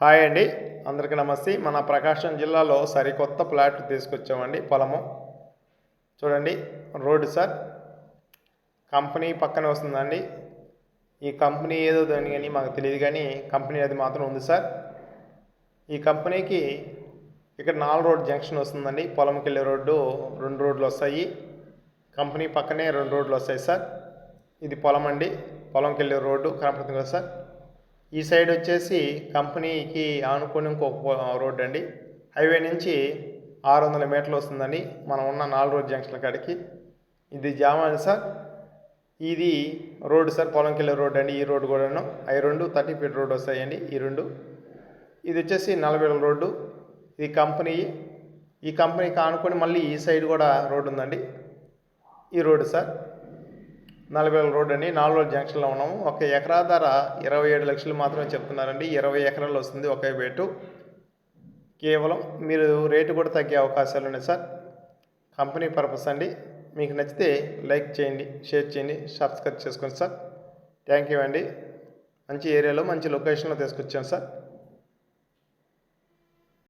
Hi అండి. అందరికీ నమస్తే. మన ప్రకాశం జిల్లాలో సరికొత్త ప్లాట్ తీసుకొచ్చామండి. పొలము. చూడండి రోడ్డు సార్. కంపెనీ పక్కనే వస్తుందండి. ఈ కంపెనీ ఏదో దాని కానీ మాకు తెలియదు కానీ కంపెనీ అది మాత్రం ఉంది సార్. ఈ కంపెనీకి ఇక్కడ నాలుగు రోడ్ జంక్షన్ వస్తుందండి. పొలంకి వెళ్ళే రోడ్డు రెండు రోడ్లు వస్తాయి. కంపెనీ పక్కనే రెండు రోడ్లు వస్తాయి సార్. ఇది పొలం అండి పొలంకి వెళ్ళే రోడ్డు కనపడుతుంది కదా సార్. ఈ సైడ్ వచ్చేసి కంపెనీకి ఆనుకొని ఇంకొక రోడ్ రోడ్డు అండి. హైవే నుంచి ఆరు వందల మీటర్లు వస్తుందండి. మనం ఉన్న నాలుగు రోడ్ జంక్షన్ కాడికి. ఇది జామాన్ సార్. ఇది రోడ్డు సార్ పొలంకి వెళ్ళే రోడ్డు అండి. ఈ రోడ్డు కూడాను. అవి రెండు థర్టీ ఫీట్ రోడ్డు వస్తాయండి ఈ రెండు. ఇది వచ్చేసి నలభై అడుగుల రోడ్డు. ఇది కంపెనీ. ఈ కంపెనీకి ఆనుకొని మళ్ళీ ఈ సైడ్ కూడా రోడ్డు ఉందండి. ఈ రోడ్డు సార్. నలభై వేల రోడ్ అండి నాలుగు రోజుల జంక్షన్లో ఉన్నాము. ఒక ఎకరా ధర ఇరవై ఏడు లక్షలు మాత్రమే చెప్తున్నారండి. ఇరవై ఎకరాలు వస్తుంది ఒకే బేటు కేవలం మీరు రేటు కూడా తగ్గే అవకాశాలు ఉన్నాయి సార్. కంపెనీ పర్పస్ అండి. మీకు నచ్చితే లైక్ చేయండి షేర్ చేయండి సబ్స్క్రైబ్ చేసుకోండి సార్. థ్యాంక్ యూ అండి. మంచి ఏరియాలో మంచి లొకేషన్లో తీసుకొచ్చాను సార్.